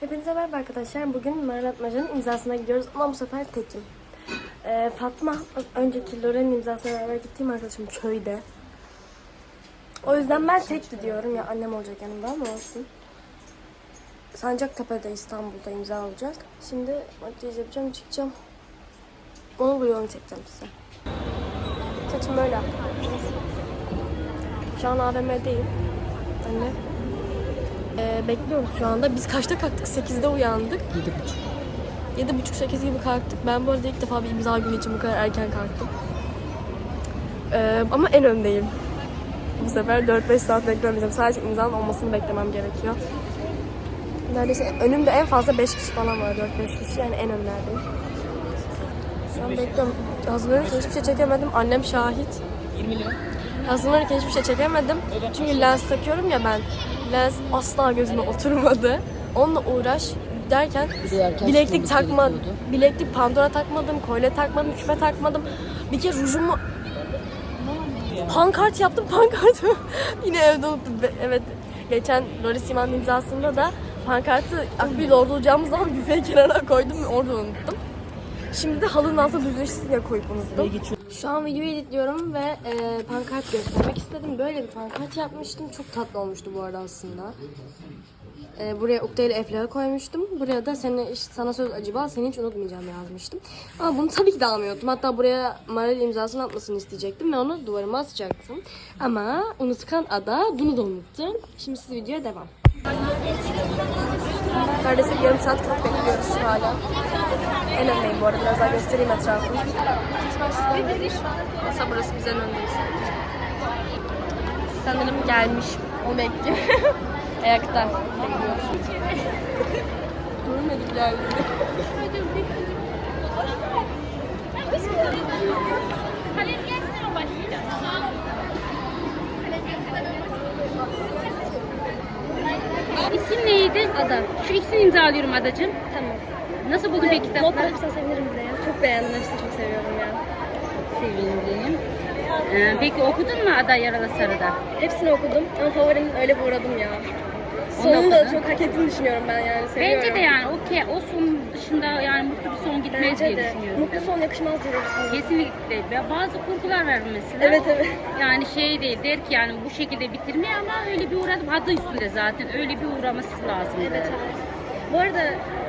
Hepinize merhaba arkadaşlar. Bugün Meral Atmaca'nın imzasına gidiyoruz ama bu sefer tekim. Ee, Fatma, önceki Loren'in imzasına beraber gittiğim arkadaşım köyde. O yüzden ben tek gidiyorum ya annem olacak yanımda ama olsun. Sancaktepe'de İstanbul'da imza olacak. Şimdi makyaj yapacağım, çıkacağım. Onu vlogunu çekeceğim size. Saçım böyle. Şu an AVM'deyim. Anne. Ee, bekliyoruz şu anda. Biz kaçta kalktık? 8'de uyandık. 7.30. 7.30-8 gibi kalktık. Ben bu arada ilk defa bir imza günü için bu kadar erken kalktım. Ee, ama en öndeyim. Bu sefer 4-5 saat beklemeyeceğim. Sadece imzanın olmasını beklemem gerekiyor. Neredeyse önümde en fazla 5 kişi falan var. 4-5 kişi yani en önlerdeyim. Şu an bekliyorum. Hazırlanırken hiçbir şey çekemedim. Annem şahit. 20 lira. Hazırlanırken hiçbir şey çekemedim. Çünkü lens takıyorum ya ben. Lens asla gözüme oturmadı. Onunla uğraş derken bileklik gerekiyordu. Bileklik pandora takmadım, kolye takmadım, küpe takmadım. Bir kere rujumu pankart yaptım pankartı. Yine evde unuttum. Evet geçen Lori Siman imzasında da pankartı akbil dolduracağımız zaman büfeye kenara koydum orada unuttum. Şimdi de halının altına düzleşsin diye koyup unuttum. Şu an videoyu editliyorum ve e, pankart göstermek istedim. Böyle bir pankart yapmıştım. Çok tatlı olmuştu bu arada aslında. E, buraya Ukde ile Efla'ya koymuştum. Buraya da seni, sana söz acaba seni hiç unutmayacağım yazmıştım. Ama bunu tabii ki de almıyordum. Hatta buraya Marel imzasını atmasını isteyecektim ve onu duvarıma asacaktım. Ama unutkan ada bunu da unuttu. Şimdi siz videoya devam. Neredeyse yarım saat çok bekliyoruz hala. En öndeyim bu arada. Biraz daha göstereyim etrafı. Masa burası biz en öndeyiz. Sanırım gelmiş. O bekliyor. Ayakta. Görmedik geldi. İsim neydi? Ada. Şu ikisini imzalıyorum adacığım. Tamam. Nasıl buldun peki Not kitapları? verirsen sevinirim bize ya. Çok beğendim. Hepsini çok seviyorum ya. Sevindim. Ee, peki okudun mu Ada Yaralı Sarı'da? Hepsini okudum ama favorim öyle bir uğradım ya. Onu Sonunu da çok hak ettiğini düşünüyorum ben yani. Seviyorum. Bence de yani okey. O son dışında yani mutlu bir son gitmez Bence diye de. düşünüyorum. Mutlu son yakışmaz diye düşünüyorum. Kesinlikle. Ya bazı kurgular var mesela. Evet evet. Yani şey değil der ki yani bu şekilde bitirmiyor ama öyle bir uğradım. Adı üstünde zaten. Öyle bir uğraması lazım. Evet evet. Bu arada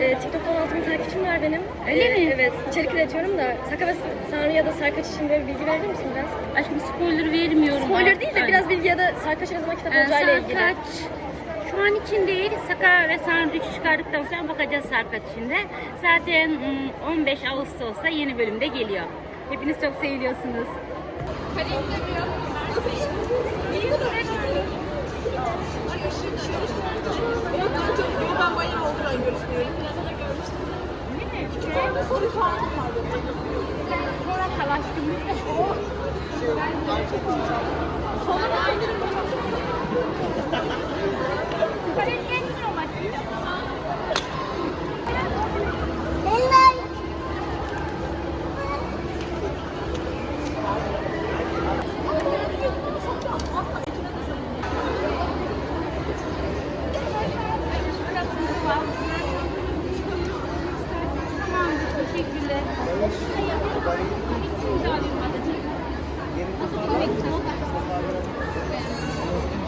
e, TikTok'tan 6 bin takipçim var benim. Öyle E, mi? Evet. İçerik üretiyorum da Saka ve Sanrı ya da Sarkaç için böyle bir bilgi verir misin biraz? Aşkım spoiler vermiyorum. Spoiler değil de biraz bilgi ya da Sarkaç ne zaman kitap Ee, olacağıyla ilgili. Sarkaç şu an için değil. Saka ve Sanrı çıkardıktan sonra bakacağız Sarkaç içinde. Zaten mm, 15 Ağustos'ta yeni bölümde geliyor. Hepiniz çok seviliyorsunuz. Sonra kalaştım. Tamamdır, teşekkürler.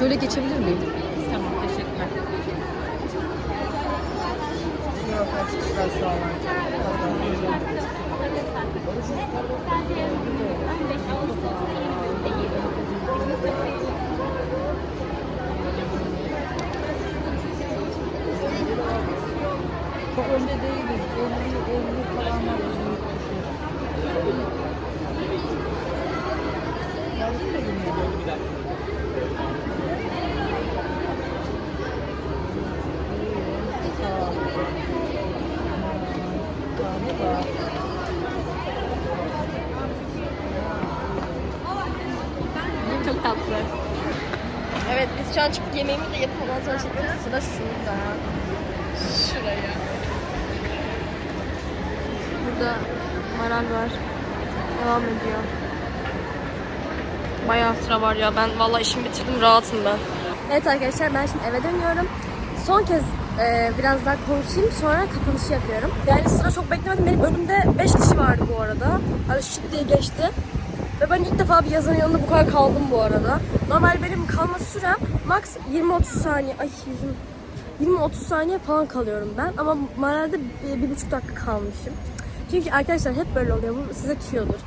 Şöyle geçebilir miyim? Tamam, teşekkürler. Çok önde değiliz. 50, 50 falan var. Yazdım da bilmiyorum. Asla. Çok tatlı. Evet biz şu an çıkıp yemeğimizi de yedik ondan sonra çekiyoruz. Sıra şurada. Şuraya. Burada maral var. Devam ediyor. Bayağı sıra var ya. Ben vallahi işimi bitirdim. Rahatım ben. Evet arkadaşlar ben şimdi eve dönüyorum. Son kez e, biraz daha konuşayım sonra kapanışı yapıyorum. Yani sıra çok beklemedim. Benim önümde 5 kişi vardı bu arada. Hani şıp diye geçti. Ve ben ilk defa bir yazarın yanında bu kadar kaldım bu arada. Normal benim kalma sürem max 20-30 saniye. Ay yüzüm. 20-30 saniye falan kalıyorum ben. Ama Maral'de bir, bir buçuk dakika kalmışım. Çünkü arkadaşlar hep böyle oluyor. Bu size tüyodur.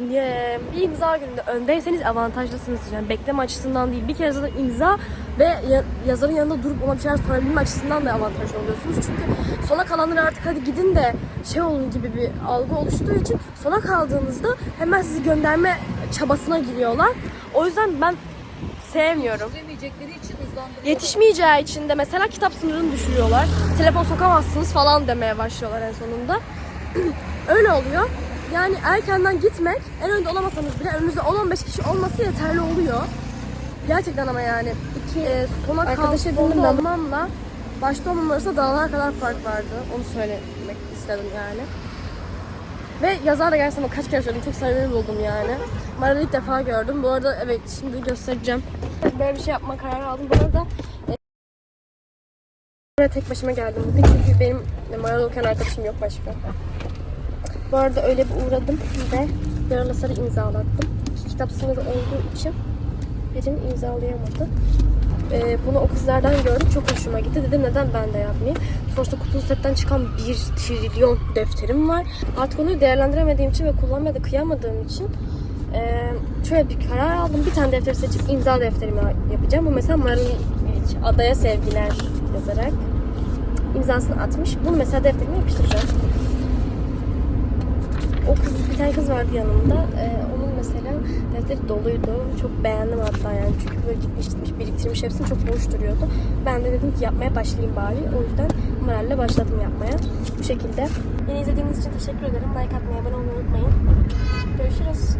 Ee, bir imza gününde öndeyseniz avantajlısınız. Yani bekleme açısından değil. Bir kere zaten imza ve ya- yazarın yanında durup ona bir şeyler sorabilme açısından da avantajlı oluyorsunuz. Çünkü sona kalanlar artık hadi gidin de şey olun gibi bir algı oluştuğu için sona kaldığınızda hemen sizi gönderme çabasına giriyorlar. O yüzden ben sevmiyorum. Yetiştiremeyecekleri için hızlandırıyorlar. Yetişmeyeceği için de mesela kitap sınırını düşürüyorlar. Telefon sokamazsınız falan demeye başlıyorlar en sonunda. Öyle oluyor. Yani erkenden gitmek, en önde olamasanız bile önünüzde 10-15 kişi olması yeterli oluyor. Gerçekten ama yani iki e, sona ben. olmamla başta olmam arasında dağlar kadar fark vardı. Onu söylemek istedim yani. Ve yazar da gerçekten kaç kere söyledim çok samimi buldum yani. Maral'ı ilk defa gördüm. Bu arada evet şimdi göstereceğim. Böyle bir şey yapma kararı aldım. Bu arada e, buraya tek başıma geldim çünkü benim Maral okuyan arkadaşım yok başka. Bu arada öyle bir uğradım ve yaralasarı imzalattım. İki kitap sınırı olduğu için birini imzalayamadı. Ee, bunu o kızlardan gördüm. Çok hoşuma gitti. Dedim neden ben de yapmayayım. Sonuçta kutulu setten çıkan bir trilyon defterim var. Artık onu değerlendiremediğim için ve kullanmaya da kıyamadığım için ee, şöyle bir karar aldım. Bir tane defter seçip imza defterimi yapacağım. Bu mesela Marın Adaya Sevgiler yazarak imzasını atmış. Bunu mesela defterime yapıştıracağım. O kız, bir tane kız vardı yanımda. Ee, onun mesela defteri doluydu. Çok beğendim hatta yani. Çünkü böyle gitmiş gitmiş biriktirmiş hepsini çok boş duruyordu. Ben de dedim ki yapmaya başlayayım bari. O yüzden moralle başladım yapmaya. Bu şekilde. Beni izlediğiniz için teşekkür ederim. Like atmayı, abone olmayı unutmayın. Görüşürüz.